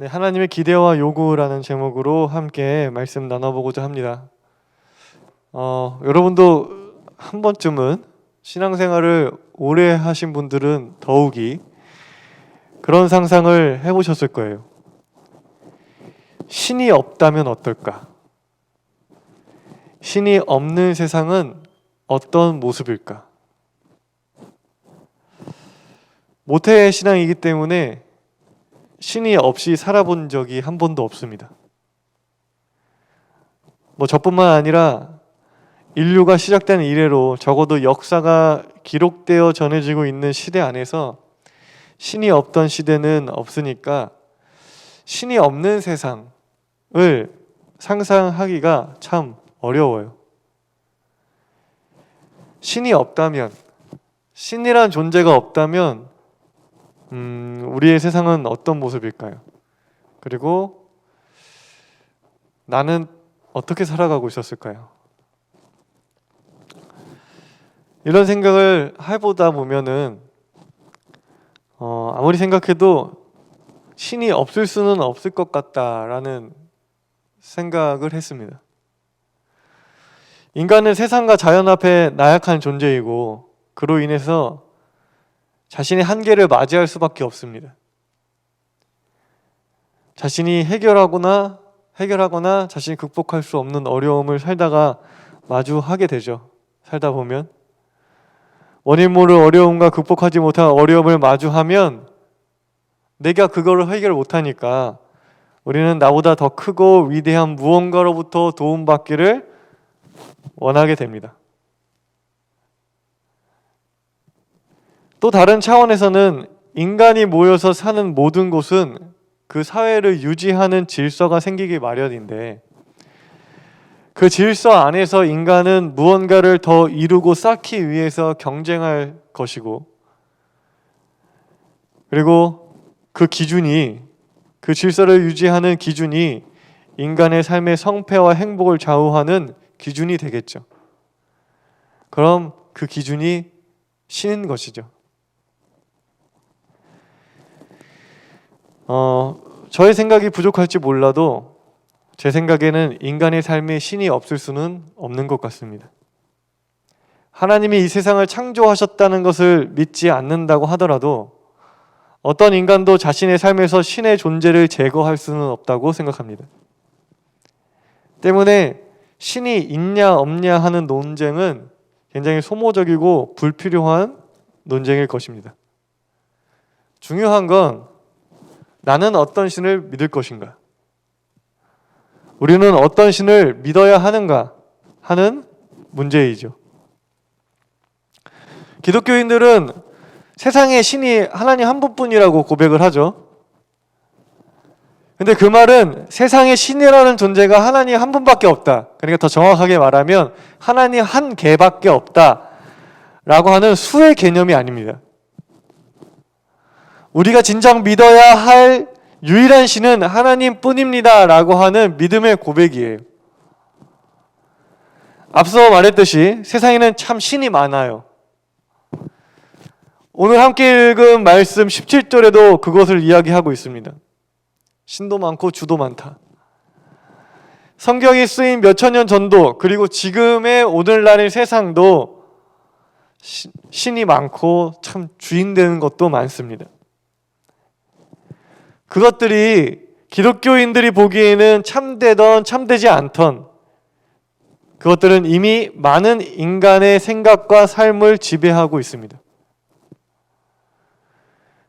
네, 하나님의 기대와 요구라는 제목으로 함께 말씀 나눠보고자 합니다. 어, 여러분도 한 번쯤은 신앙생활을 오래 하신 분들은 더욱이 그런 상상을 해보셨을 거예요. 신이 없다면 어떨까? 신이 없는 세상은 어떤 모습일까? 모태의 신앙이기 때문에 신이 없이 살아본 적이 한 번도 없습니다. 뭐 저뿐만 아니라 인류가 시작된 이래로 적어도 역사가 기록되어 전해지고 있는 시대 안에서 신이 없던 시대는 없으니까 신이 없는 세상을 상상하기가 참 어려워요. 신이 없다면 신이란 존재가 없다면 음, 우리의 세상은 어떤 모습일까요? 그리고 나는 어떻게 살아가고 있었을까요? 이런 생각을 해보다 보면은 어, 아무리 생각해도 신이 없을 수는 없을 것 같다라는 생각을 했습니다. 인간은 세상과 자연 앞에 나약한 존재이고 그로 인해서 자신의 한계를 맞이할 수밖에 없습니다. 자신이 해결하거나 해결하거나 자신이 극복할 수 없는 어려움을 살다가 마주하게 되죠. 살다 보면 원인 모를 어려움과 극복하지 못한 어려움을 마주하면 내가 그거를 해결 못하니까 우리는 나보다 더 크고 위대한 무언가로부터 도움받기를 원하게 됩니다. 또 다른 차원에서는 인간이 모여서 사는 모든 곳은 그 사회를 유지하는 질서가 생기기 마련인데 그 질서 안에서 인간은 무언가를 더 이루고 쌓기 위해서 경쟁할 것이고 그리고 그 기준이 그 질서를 유지하는 기준이 인간의 삶의 성패와 행복을 좌우하는 기준이 되겠죠. 그럼 그 기준이 신인 것이죠. 어, 저의 생각이 부족할지 몰라도 제 생각에는 인간의 삶에 신이 없을 수는 없는 것 같습니다. 하나님이 이 세상을 창조하셨다는 것을 믿지 않는다고 하더라도 어떤 인간도 자신의 삶에서 신의 존재를 제거할 수는 없다고 생각합니다. 때문에 신이 있냐 없냐 하는 논쟁은 굉장히 소모적이고 불필요한 논쟁일 것입니다. 중요한 건 나는 어떤 신을 믿을 것인가? 우리는 어떤 신을 믿어야 하는가 하는 문제이죠. 기독교인들은 세상의 신이 하나님 한 분뿐이라고 고백을 하죠. 근데 그 말은 세상의 신이라는 존재가 하나님 한 분밖에 없다. 그러니까 더 정확하게 말하면 하나님 한 개밖에 없다. 라고 하는 수의 개념이 아닙니다. 우리가 진정 믿어야 할 유일한 신은 하나님 뿐입니다. 라고 하는 믿음의 고백이에요. 앞서 말했듯이 세상에는 참 신이 많아요. 오늘 함께 읽은 말씀 17절에도 그것을 이야기하고 있습니다. 신도 많고 주도 많다. 성경이 쓰인 몇천 년 전도 그리고 지금의 오늘날의 세상도 신이 많고 참 주인 되는 것도 많습니다. 그것들이 기독교인들이 보기에는 참되던 참되지 않던 그것들은 이미 많은 인간의 생각과 삶을 지배하고 있습니다.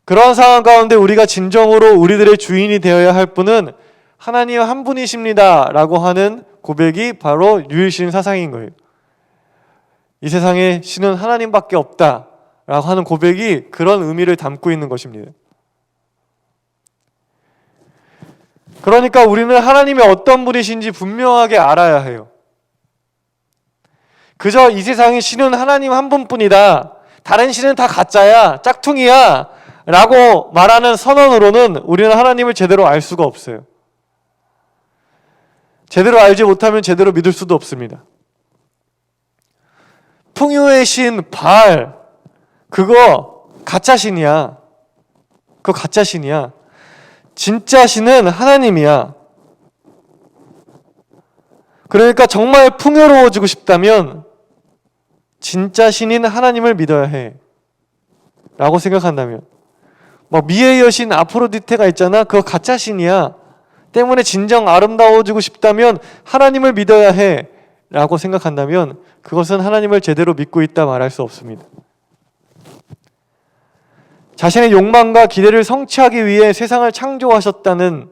그러한 상황 가운데 우리가 진정으로 우리들의 주인이 되어야 할 분은 하나님 한 분이십니다. 라고 하는 고백이 바로 유일신 사상인 거예요. 이 세상에 신은 하나님밖에 없다. 라고 하는 고백이 그런 의미를 담고 있는 것입니다. 그러니까 우리는 하나님이 어떤 분이신지 분명하게 알아야 해요. 그저 이 세상의 신은 하나님 한 분뿐이다. 다른 신은 다 가짜야, 짝퉁이야. 라고 말하는 선언으로는 우리는 하나님을 제대로 알 수가 없어요. 제대로 알지 못하면 제대로 믿을 수도 없습니다. 풍요의 신, 발, 그거 가짜 신이야. 그거 가짜 신이야. 진짜 신은 하나님이야. 그러니까 정말 풍요로워지고 싶다면 진짜 신인 하나님을 믿어야 해. 라고 생각한다면 뭐 미의 여신 아프로디테가 있잖아. 그거 가짜 신이야. 때문에 진정 아름다워지고 싶다면 하나님을 믿어야 해. 라고 생각한다면 그것은 하나님을 제대로 믿고 있다 말할 수 없습니다. 자신의 욕망과 기대를 성취하기 위해 세상을 창조하셨다는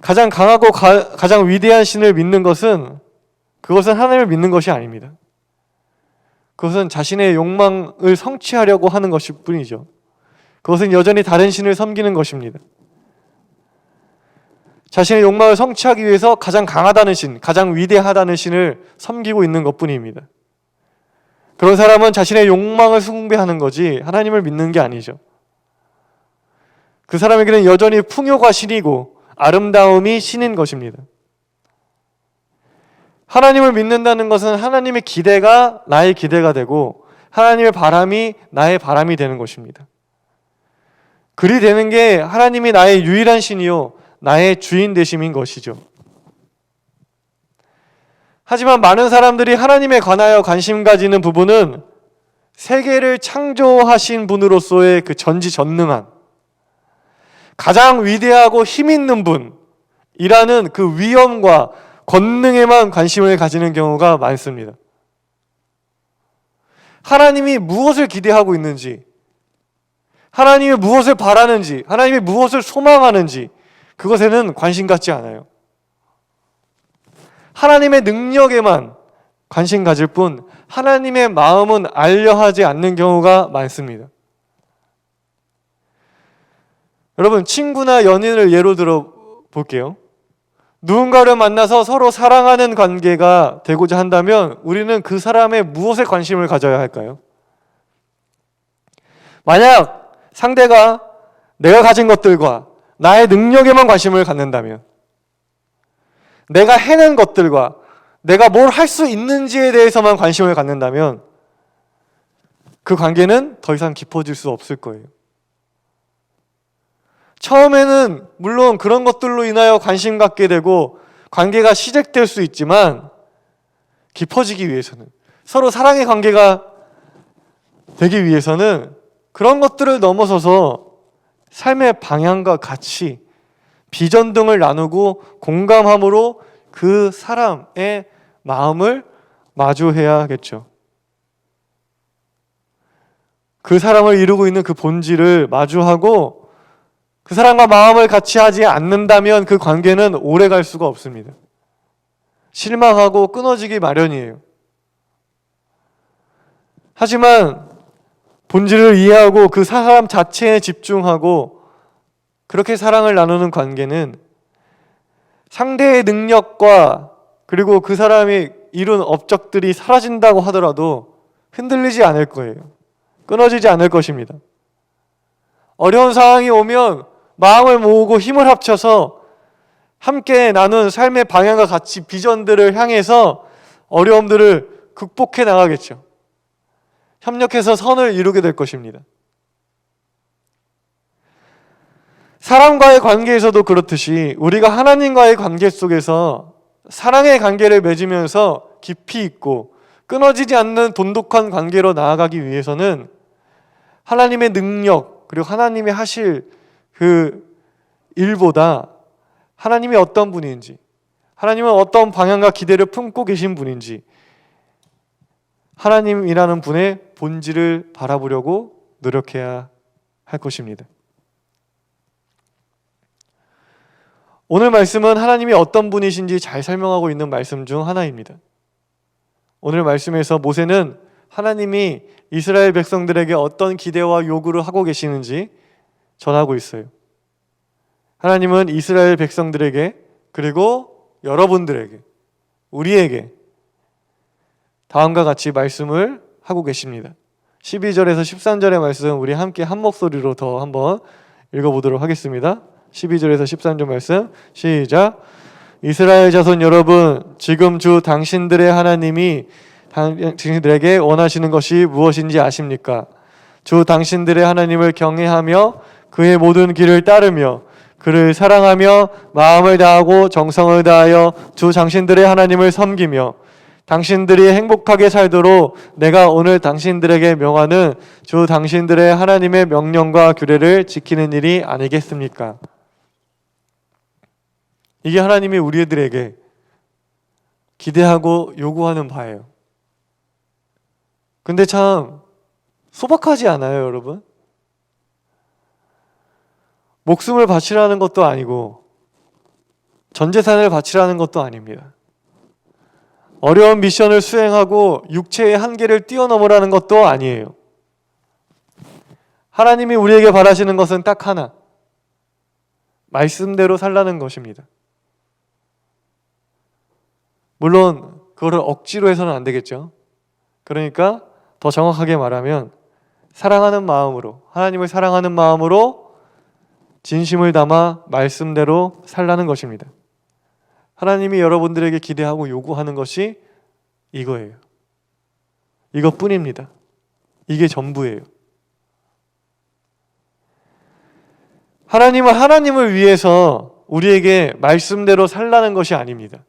가장 강하고 가, 가장 위대한 신을 믿는 것은 그것은 하나님을 믿는 것이 아닙니다. 그것은 자신의 욕망을 성취하려고 하는 것일 뿐이죠. 그것은 여전히 다른 신을 섬기는 것입니다. 자신의 욕망을 성취하기 위해서 가장 강하다는 신, 가장 위대하다는 신을 섬기고 있는 것 뿐입니다. 그런 사람은 자신의 욕망을 숭배하는 거지 하나님을 믿는 게 아니죠. 그 사람에게는 여전히 풍요가 신이고 아름다움이 신인 것입니다. 하나님을 믿는다는 것은 하나님의 기대가 나의 기대가 되고 하나님의 바람이 나의 바람이 되는 것입니다. 그리 되는 게 하나님이 나의 유일한 신이요 나의 주인 되심인 것이죠. 하지만 많은 사람들이 하나님에 관하여 관심 가지는 부분은 세계를 창조하신 분으로서의 그 전지전능한 가장 위대하고 힘 있는 분이라는 그 위엄과 권능에만 관심을 가지는 경우가 많습니다. 하나님이 무엇을 기대하고 있는지, 하나님이 무엇을 바라는지, 하나님이 무엇을 소망하는지, 그것에는 관심 갖지 않아요. 하나님의 능력에만 관심 가질 뿐, 하나님의 마음은 알려 하지 않는 경우가 많습니다. 여러분, 친구나 연인을 예로 들어 볼게요. 누군가를 만나서 서로 사랑하는 관계가 되고자 한다면 우리는 그 사람의 무엇에 관심을 가져야 할까요? 만약 상대가 내가 가진 것들과 나의 능력에만 관심을 갖는다면 내가 해낸 것들과 내가 뭘 할 수 있는지에 대해서만 관심을 갖는다면 그 관계는 더 이상 깊어질 수 없을 거예요. 처음에는 물론 그런 것들로 인하여 관심 갖게 되고 관계가 시작될 수 있지만 깊어지기 위해서는 서로 사랑의 관계가 되기 위해서는 그런 것들을 넘어서서 삶의 방향과 가치, 비전 등을 나누고 공감함으로 그 사람의 마음을 마주해야 하겠죠. 그 사람을 이루고 있는 그 본질을 마주하고 그 사람과 마음을 같이 하지 않는다면 그 관계는 오래 갈 수가 없습니다. 실망하고 끊어지기 마련이에요. 하지만 본질을 이해하고 그 사람 자체에 집중하고 그렇게 사랑을 나누는 관계는 상대의 능력과 그리고 그 사람이 이룬 업적들이 사라진다고 하더라도 흔들리지 않을 거예요. 끊어지지 않을 것입니다. 어려운 상황이 오면 마음을 모으고 힘을 합쳐서 함께 나눈 삶의 방향과 같이 비전들을 향해서 어려움들을 극복해 나가겠죠. 협력해서 선을 이루게 될 것입니다. 사람과의 관계에서도 그렇듯이 우리가 하나님과의 관계 속에서 사랑의 관계를 맺으면서 깊이 있고 끊어지지 않는 돈독한 관계로 나아가기 위해서는 하나님의 능력 그리고 하나님이 하실 그 일보다 하나님이 어떤 분인지 하나님은 어떤 방향과 기대를 품고 계신 분인지 하나님이라는 분의 본질을 바라보려고 노력해야 할 것입니다. 오늘 말씀은 하나님이 어떤 분이신지 잘 설명하고 있는 말씀 중 하나입니다. 오늘 말씀에서 모세는 하나님이 이스라엘 백성들에게 어떤 기대와 요구를 하고 계시는지 전하고 있어요. 하나님은 이스라엘 백성들에게 그리고 여러분들에게 우리에게 다음과 같이 말씀을 하고 계십니다. 12절에서 13절의 말씀 우리 함께 한 목소리로 더 한번 읽어보도록 하겠습니다. 12절에서 13절 말씀 시작 이스라엘 자손 여러분 지금 주 당신들의 하나님이 당신들에게 원하시는 것이 무엇인지 아십니까? 주 당신들의 하나님을 경외하며 그의 모든 길을 따르며 그를 사랑하며 마음을 다하고 정성을 다하여 주 당신들의 하나님을 섬기며 당신들이 행복하게 살도록 내가 오늘 당신들에게 명하는 주 당신들의 하나님의 명령과 규례를 지키는 일이 아니겠습니까? 이게 하나님이 우리들에게 기대하고 요구하는 바예요. 근데 참 소박하지 않아요, 여러분? 목숨을 바치라는 것도 아니고 전 재산을 바치라는 것도 아닙니다. 어려운 미션을 수행하고 육체의 한계를 뛰어넘으라는 것도 아니에요. 하나님이 우리에게 바라시는 것은 딱 하나. 말씀대로 살라는 것입니다. 물론 그거를 억지로 해서는 안 되겠죠. 그러니까 더 정확하게 말하면 사랑하는 마음으로 하나님을 사랑하는 마음으로 진심을 담아 말씀대로 살라는 것입니다. 하나님이 여러분들에게 기대하고 요구하는 것이 이거예요. 이것뿐입니다. 이게 전부예요. 하나님은 하나님을 위해서 우리에게 말씀대로 살라는 것이 아닙니다.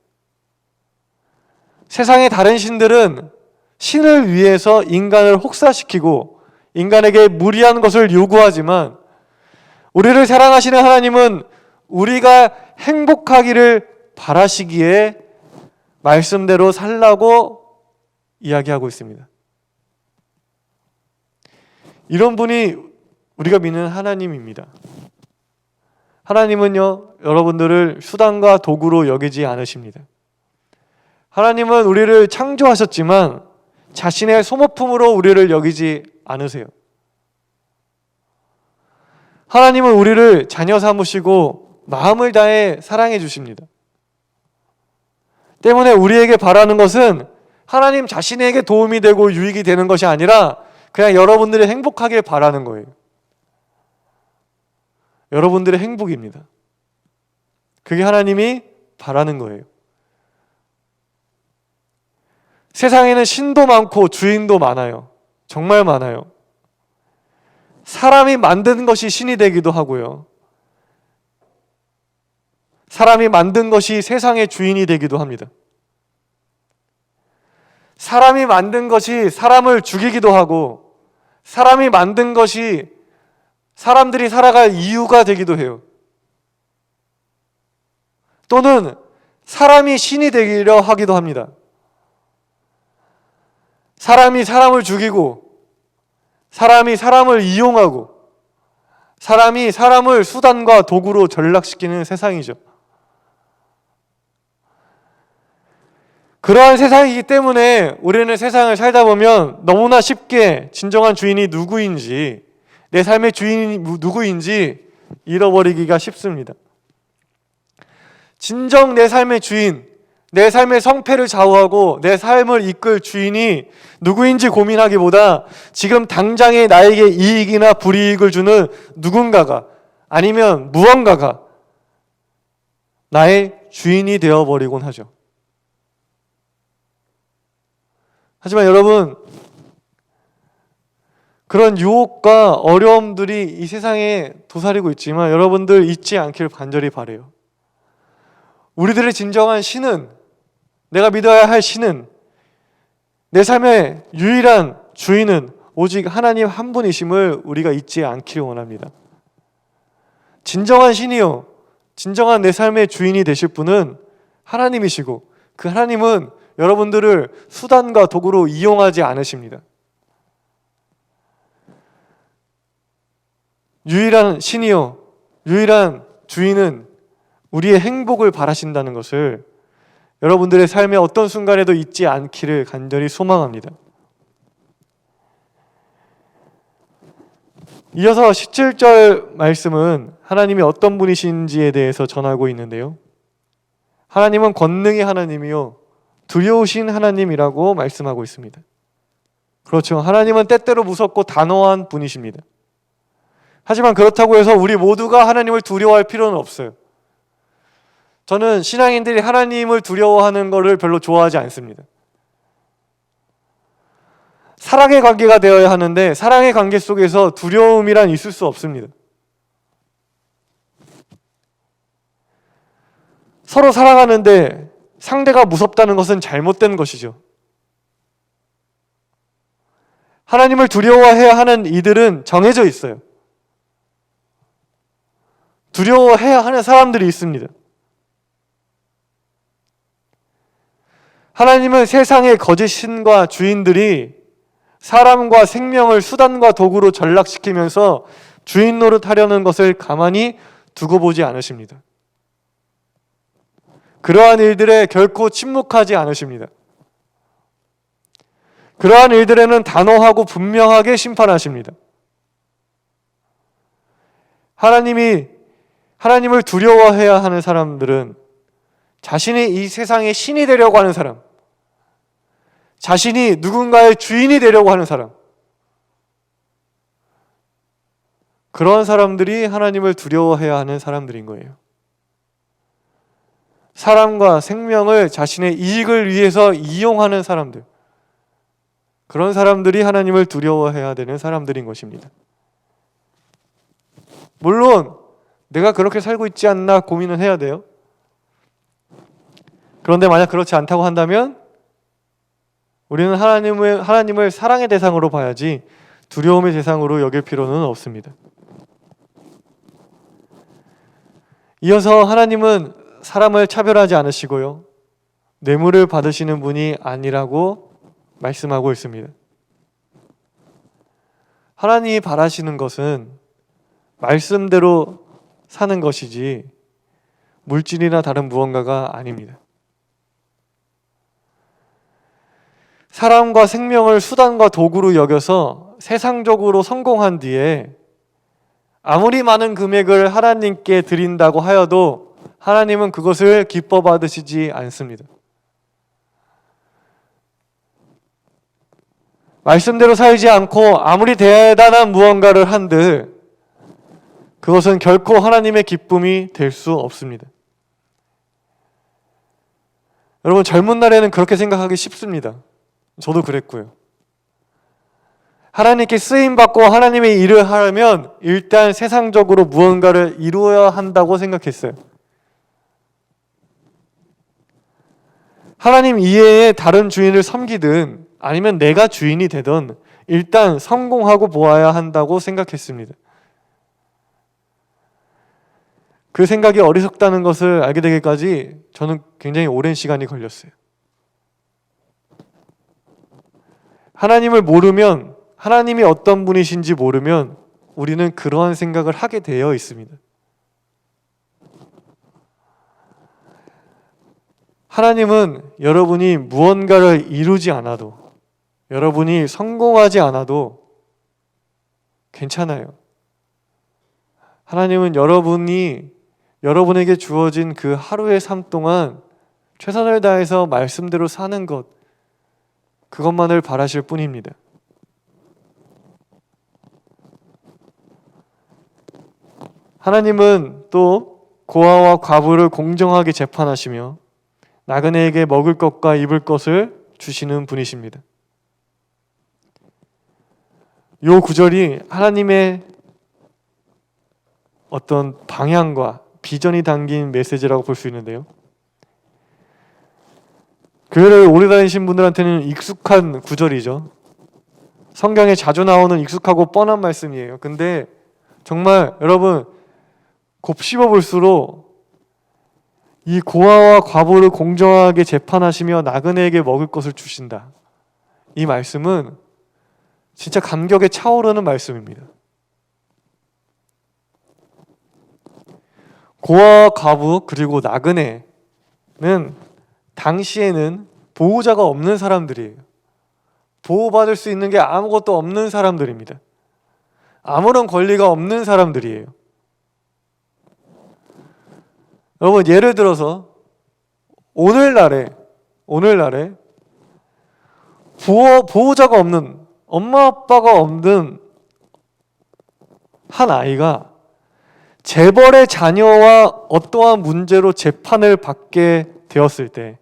세상의 다른 신들은 신을 위해서 인간을 혹사시키고 인간에게 무리한 것을 요구하지만 우리를 사랑하시는 하나님은 우리가 행복하기를 바라시기에 말씀대로 살라고 이야기하고 있습니다. 이런 분이 우리가 믿는 하나님입니다. 하나님은요, 여러분들을 수단과 도구로 여기지 않으십니다. 하나님은 우리를 창조하셨지만 자신의 소모품으로 우리를 여기지 않으세요. 하나님은 우리를 자녀 삼으시고 마음을 다해 사랑해 주십니다. 때문에 우리에게 바라는 것은 하나님 자신에게 도움이 되고 유익이 되는 것이 아니라 그냥 여러분들이 행복하길 바라는 거예요. 여러분들의 행복입니다. 그게 하나님이 바라는 거예요. 세상에는 신도 많고 주인도 많아요. 정말 많아요. 사람이 만든 것이 신이 되기도 하고요. 사람이 만든 것이 세상의 주인이 되기도 합니다. 사람이 만든 것이 사람을 죽이기도 하고, 사람이 만든 것이 사람들이 살아갈 이유가 되기도 해요. 또는 사람이 신이 되기려 하기도 합니다. 사람이 사람을 죽이고, 사람이 사람을 이용하고, 사람이 사람을 수단과 도구로 전락시키는 세상이죠. 그러한 세상이기 때문에 우리는 세상을 살다 보면 너무나 쉽게 진정한 주인이 누구인지, 내 삶의 주인이 누구인지 잃어버리기가 쉽습니다. 진정 내 삶의 주인, 내 삶의 성패를 좌우하고 내 삶을 이끌 주인이 누구인지 고민하기보다 지금 당장에 나에게 이익이나 불이익을 주는 누군가가 아니면 무언가가 나의 주인이 되어버리곤 하죠. 하지만 여러분, 그런 유혹과 어려움들이 이 세상에 도사리고 있지만 여러분들 잊지 않길 간절히 바래요. 우리들의 진정한 신은 내가 믿어야 할 신은 내 삶의 유일한 주인은 오직 하나님 한 분이심을 우리가 잊지 않기를 원합니다. 진정한 신이요. 진정한 내 삶의 주인이 되실 분은 하나님이시고 그 하나님은 여러분들을 수단과 도구로 이용하지 않으십니다. 유일한 신이요, 유일한 주인은 우리의 행복을 바라신다는 것을 여러분들의 삶의 어떤 순간에도 잊지 않기를 간절히 소망합니다. 이어서 17절 말씀은 하나님이 어떤 분이신지에 대해서 전하고 있는데요. 하나님은 권능의 하나님이요. 두려우신 하나님이라고 말씀하고 있습니다. 그렇죠. 하나님은 때때로 무섭고 단호한 분이십니다. 하지만 그렇다고 해서 우리 모두가 하나님을 두려워할 필요는 없어요. 저는 신앙인들이 하나님을 두려워하는 것을 별로 좋아하지 않습니다. 사랑의 관계가 되어야 하는데 사랑의 관계 속에서 두려움이란 있을 수 없습니다. 서로 사랑하는데 상대가 무섭다는 것은 잘못된 것이죠. 하나님을 두려워해야 하는 이들은 정해져 있어요. 두려워해야 하는 사람들이 있습니다. 하나님은 세상의 거짓 신과 주인들이 사람과 생명을 수단과 도구로 전락시키면서 주인 노릇하려는 것을 가만히 두고 보지 않으십니다. 그러한 일들에 결코 침묵하지 않으십니다. 그러한 일들에는 단호하고 분명하게 심판하십니다. 하나님이 하나님을 두려워해야 하는 사람들은 자신이 이 세상의 신이 되려고 하는 사람, 자신이 누군가의 주인이 되려고 하는 사람, 그런 사람들이 하나님을 두려워해야 하는 사람들인 거예요. 사람과 생명을 자신의 이익을 위해서 이용하는 사람들. 그런 사람들이 하나님을 두려워해야 되는 사람들인 것입니다. 물론 내가 그렇게 살고 있지 않나 고민은 해야 돼요. 그런데 만약 그렇지 않다고 한다면 우리는 하나님을 하나님을 사랑의 대상으로 봐야지 두려움의 대상으로 여길 필요는 없습니다. 이어서 하나님은 사람을 차별하지 않으시고요. 뇌물을 받으시는 분이 아니라고 말씀하고 있습니다. 하나님이 바라시는 것은 말씀대로 사는 것이지 물질이나 다른 무언가가 아닙니다. 사람과 생명을 수단과 도구로 여겨서 세상적으로 성공한 뒤에 아무리 많은 금액을 하나님께 드린다고 하여도 하나님은 그것을 기뻐 받으시지 않습니다. 말씀대로 살지 않고 아무리 대단한 무언가를 한들 그것은 결코 하나님의 기쁨이 될 수 없습니다. 여러분 젊은 날에는 그렇게 생각하기 쉽습니다. 저도 그랬고요. 하나님께 쓰임 받고 하나님의 일을 하려면 일단 세상적으로 무언가를 이루어야 한다고 생각했어요. 하나님 이외에 다른 주인을 섬기든 아니면 내가 주인이 되든 일단 성공하고 보아야 한다고 생각했습니다. 그 생각이 어리석다는 것을 알게 되기까지 저는 굉장히 오랜 시간이 걸렸어요. 하나님을 모르면 하나님이 어떤 분이신지 모르면 우리는 그러한 생각을 하게 되어 있습니다. 하나님은 여러분이 무언가를 이루지 않아도 여러분이 성공하지 않아도 괜찮아요. 하나님은 여러분이 여러분에게 주어진 그 하루의 삶 동안 최선을 다해서 말씀대로 사는 것 그것만을 바라실 뿐입니다. 하나님은 또 고아와 과부를 공정하게 재판하시며 나그네에게 먹을 것과 입을 것을 주시는 분이십니다. 요 구절이 하나님의 어떤 방향과 비전이 담긴 메시지라고 볼 수 있는데요. 교회를 오래 다니신 분들한테는 익숙한 구절이죠. 성경에 자주 나오는 익숙하고 뻔한 말씀이에요. 근데 정말 여러분 곱씹어 볼수록 이 고아와 과부를 공정하게 재판하시며 나그네에게 먹을 것을 주신다. 이 말씀은 진짜 감격에 차오르는 말씀입니다. 고아와 과부 그리고 나그네는 당시에는 보호자가 없는 사람들이에요. 보호받을 수 있는 게 아무것도 없는 사람들입니다. 아무런 권리가 없는 사람들이에요. 여러분 예를 들어서 오늘날에 오늘날에 보호, 보호자가 없는 엄마 아빠가 없는 한 아이가 재벌의 자녀와 어떠한 문제로 재판을 받게 되었을 때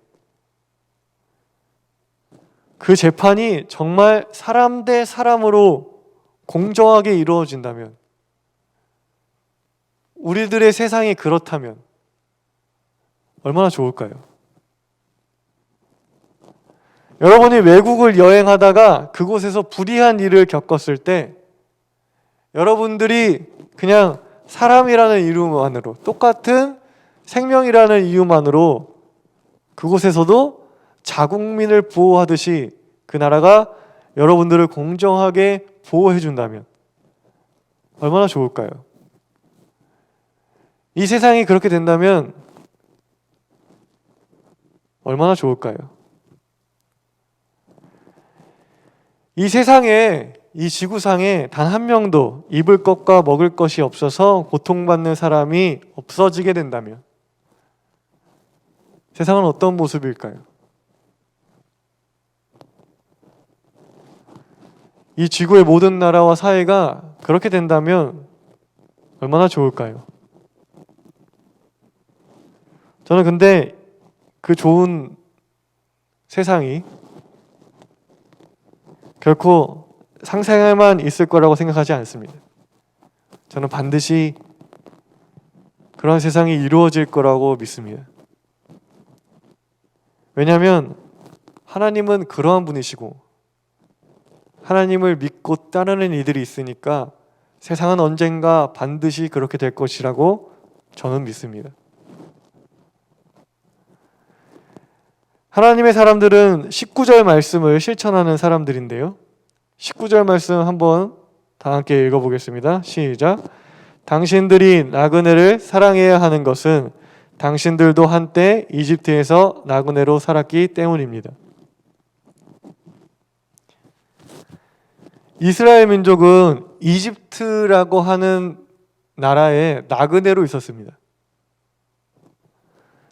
그 재판이 정말 사람 대 사람으로 공정하게 이루어진다면 우리들의 세상이 그렇다면 얼마나 좋을까요? 여러분이 외국을 여행하다가 그곳에서 불이한 일을 겪었을 때 여러분들이 그냥 사람이라는 이유만으로 똑같은 생명이라는 이유만으로 그곳에서도 자국민을 보호하듯이 그 나라가 여러분들을 공정하게 보호해 준다면 얼마나 좋을까요? 이 세상이 그렇게 된다면 얼마나 좋을까요? 이 세상에 이 지구상에 단 한 명도 입을 것과 먹을 것이 없어서 고통받는 사람이 없어지게 된다면 세상은 어떤 모습일까요? 이 지구의 모든 나라와 사회가 그렇게 된다면 얼마나 좋을까요? 저는 근데 그 좋은 세상이 결코 상상에만 있을 거라고 생각하지 않습니다. 저는 반드시 그런 세상이 이루어질 거라고 믿습니다. 왜냐하면 하나님은 그러한 분이시고 하나님을 믿고 따르는 이들이 있으니까 세상은 언젠가 반드시 그렇게 될 것이라고 저는 믿습니다. 하나님의 사람들은 19절 말씀을 실천하는 사람들인데요. 19절 말씀 한번 다 함께 읽어보겠습니다. 시작. 당신들이 나그네를 사랑해야 하는 것은 당신들도 한때 이집트에서 나그네로 살았기 때문입니다. 이스라엘 민족은 이집트라고 하는 나라에 나그네로 있었습니다.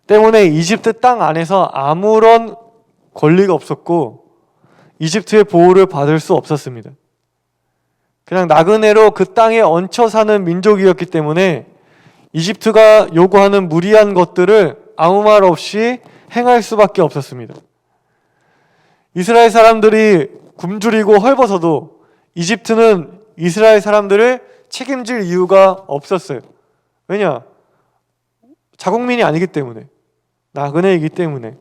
때문에 이집트 땅 안에서 아무런 권리가 없었고 이집트의 보호를 받을 수 없었습니다. 그냥 나그네로 그 땅에 얹혀 사는 민족이었기 때문에 이집트가 요구하는 무리한 것들을 아무 말 없이 행할 수밖에 없었습니다. 이스라엘 사람들이 굶주리고 헐벗어도 이집트는 이스라엘 사람들을 책임질 이유가 없었어요. 왜냐? 자국민이 아니기 때문에. 나그네이기 때문에.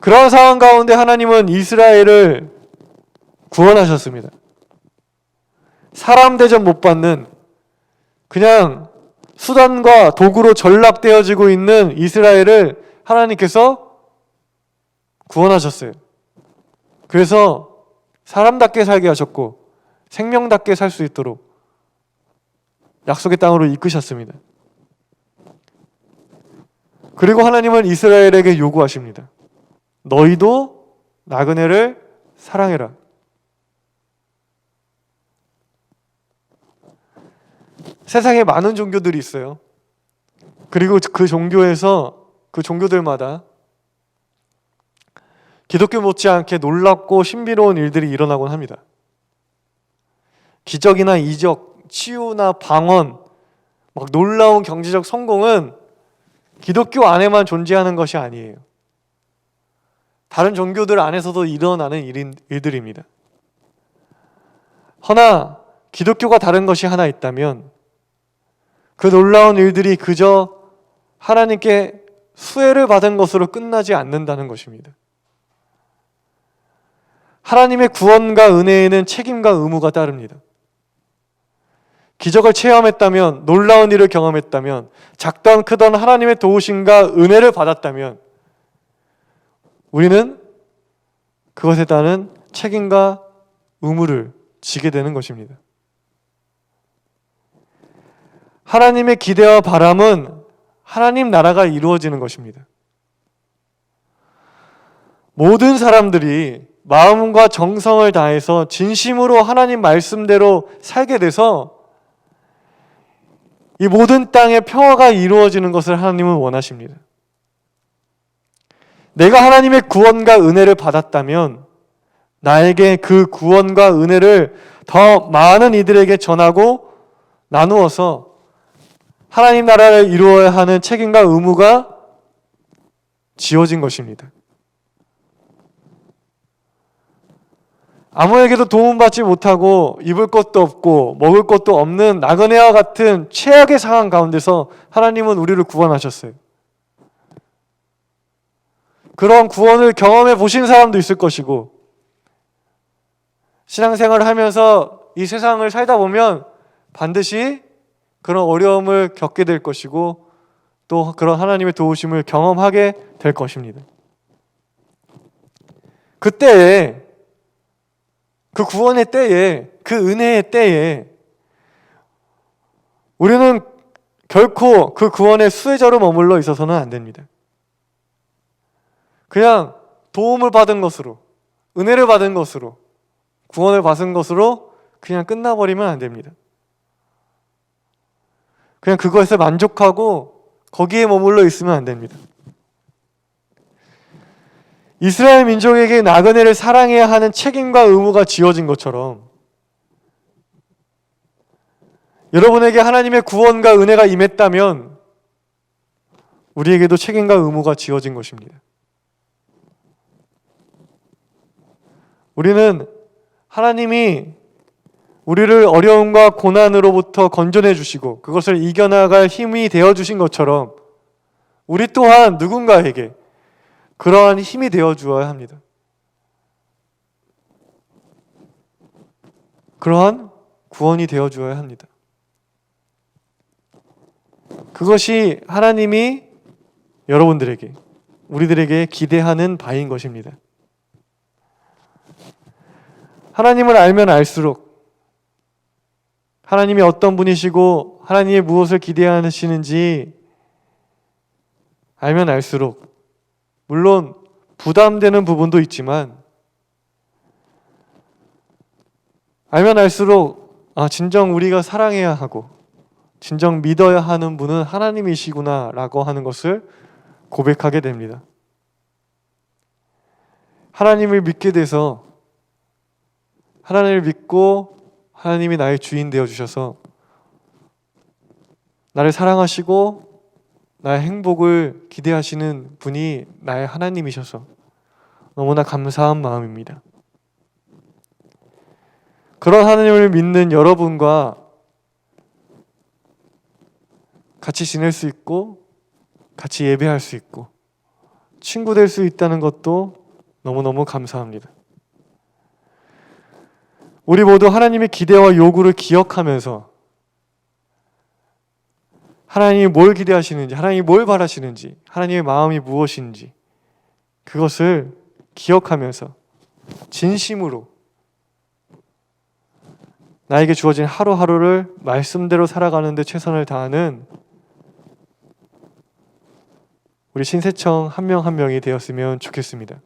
그런 상황 가운데 하나님은 이스라엘을 구원하셨습니다. 사람 대접 못 받는 그냥 수단과 도구로 전락되어지고 있는 이스라엘을 하나님께서 구원하셨어요. 그래서 사람답게 살게 하셨고 생명답게 살 수 있도록 약속의 땅으로 이끄셨습니다. 그리고 하나님은 이스라엘에게 요구하십니다. 너희도 나그네를 사랑해라. 세상에 많은 종교들이 있어요. 그리고 그 종교에서 그 종교들마다 기독교 못지않게 놀랍고 신비로운 일들이 일어나곤 합니다. 기적이나 이적, 치유나 방언, 막 놀라운 경제적 성공은 기독교 안에만 존재하는 것이 아니에요. 다른 종교들 안에서도 일어나는 일인, 일들입니다. 허나 기독교가 다른 것이 하나 있다면 그 놀라운 일들이 그저 하나님께 수혜를 받은 것으로 끝나지 않는다는 것입니다. 하나님의 구원과 은혜에는 책임과 의무가 따릅니다. 기적을 체험했다면, 놀라운 일을 경험했다면, 작던 크던 하나님의 도우심과 은혜를 받았다면, 우리는 그것에 따른 책임과 의무를 지게 되는 것입니다. 하나님의 기대와 바람은 하나님 나라가 이루어지는 것입니다. 모든 사람들이 마음과 정성을 다해서 진심으로 하나님 말씀대로 살게 돼서 이 모든 땅에 평화가 이루어지는 것을 하나님은 원하십니다. 내가 하나님의 구원과 은혜를 받았다면 나에게 그 구원과 은혜를 더 많은 이들에게 전하고 나누어서 하나님 나라를 이루어야 하는 책임과 의무가 지어진 것입니다. 아무에게도 도움받지 못하고 입을 것도 없고 먹을 것도 없는 나그네와 같은 최악의 상황 가운데서 하나님은 우리를 구원하셨어요. 그런 구원을 경험해 보신 사람도 있을 것이고 신앙생활을 하면서 이 세상을 살다 보면 반드시 그런 어려움을 겪게 될 것이고 또 그런 하나님의 도우심을 경험하게 될 것입니다. 그때에 그 구원의 때에 그 은혜의 때에 우리는 결코 그 구원의 수혜자로 머물러 있어서는 안 됩니다. 그냥 도움을 받은 것으로 은혜를 받은 것으로 구원을 받은 것으로 그냥 끝나버리면 안 됩니다. 그냥 그것에 만족하고 거기에 머물러 있으면 안 됩니다. 이스라엘 민족에게 나그네를 사랑해야 하는 책임과 의무가 지어진 것처럼 여러분에게 하나님의 구원과 은혜가 임했다면 우리에게도 책임과 의무가 지어진 것입니다. 우리는 하나님이 우리를 어려움과 고난으로부터 건져내 주시고 그것을 이겨나갈 힘이 되어 주신 것처럼 우리 또한 누군가에게 그러한 힘이 되어 주어야 합니다. 그러한 구원이 되어 주어야 합니다. 그것이 하나님이 여러분들에게 우리들에게 기대하는 바인 것입니다. 하나님을 알면 알수록 하나님이 어떤 분이시고 하나님이 무엇을 기대하시는지 알면 알수록 물론 부담되는 부분도 있지만 알면 알수록 아 진정 우리가 사랑해야 하고 진정 믿어야 하는 분은 하나님이시구나라고 하는 것을 고백하게 됩니다. 하나님을 믿게 돼서 하나님을 믿고 하나님이 나의 주인 되어 주셔서 나를 사랑하시고 나의 행복을 기대하시는 분이 나의 하나님이셔서 너무나 감사한 마음입니다. 그런 하나님을 믿는 여러분과 같이 지낼 수 있고 같이 예배할 수 있고 친구 될 수 있다는 것도 너무너무 감사합니다. 우리 모두 하나님의 기대와 요구를 기억하면서 하나님이 뭘 기대하시는지, 하나님이 뭘 바라시는지, 하나님의 마음이 무엇인지 그것을 기억하면서 진심으로 나에게 주어진 하루하루를 말씀대로 살아가는데 최선을 다하는 우리 신세청 한 명한 명이 되었으면 좋겠습니다.